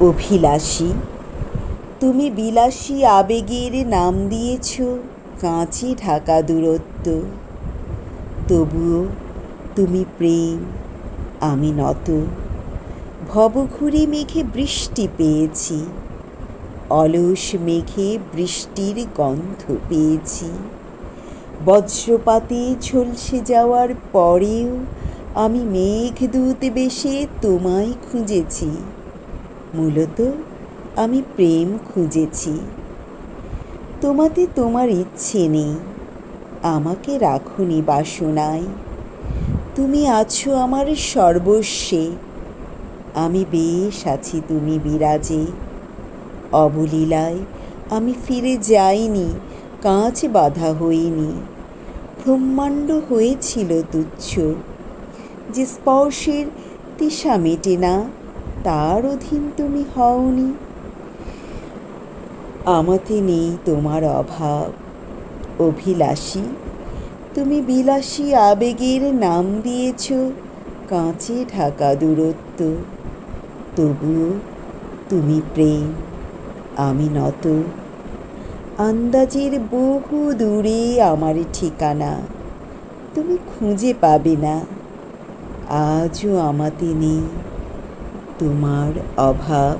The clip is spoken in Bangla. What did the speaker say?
অভিলাষী, তুমি বিলাসী আবেগের নাম দিয়েছ কাঁচে ঢাকা দূরত্ব। তবুও তুমি প্রেম, আমি নত, ভবঘুরে মেঘে বৃষ্টি পেয়েছি, অলস মেঘে বৃষ্টির গন্ধ পেয়েছি। বজ্রপাতে ঝলসে যাওয়ার পরেও আমি মেঘদূত বেশে তোমায় খুঁজেছি। মূলত আমি প্রেম খুঁজেছি। তোমাতে তোমার ইচ্ছে নেই। আমাকে রাখুনি বাসনায়। তুমি আছো আমার সর্বস্বে। আমি বেশ আছি তুমি বিরাজে। অবলীলায় আমি ফিরে যাইনি, কাঁচ বাধা হইনি। ব্রহ্মাণ্ড হয়েছিল তুচ্ছ। যে স্পর্শের তিশা মেটে না। তার অধীন তুমি হওনি। আমাতে নেই তোমার অভাব। অভিলাষী, তুমি বিলাসী আবেগের নাম দিয়েছ, কাঁচে ঢাকা দূরত্ব। তবুও তুমি প্রেম, আমি নত। আন্দাজের বহু দূরে আমার ঠিকানা, তুমি খুঁজে পাবে না। আজও আমাতে নেই তোমার অভাব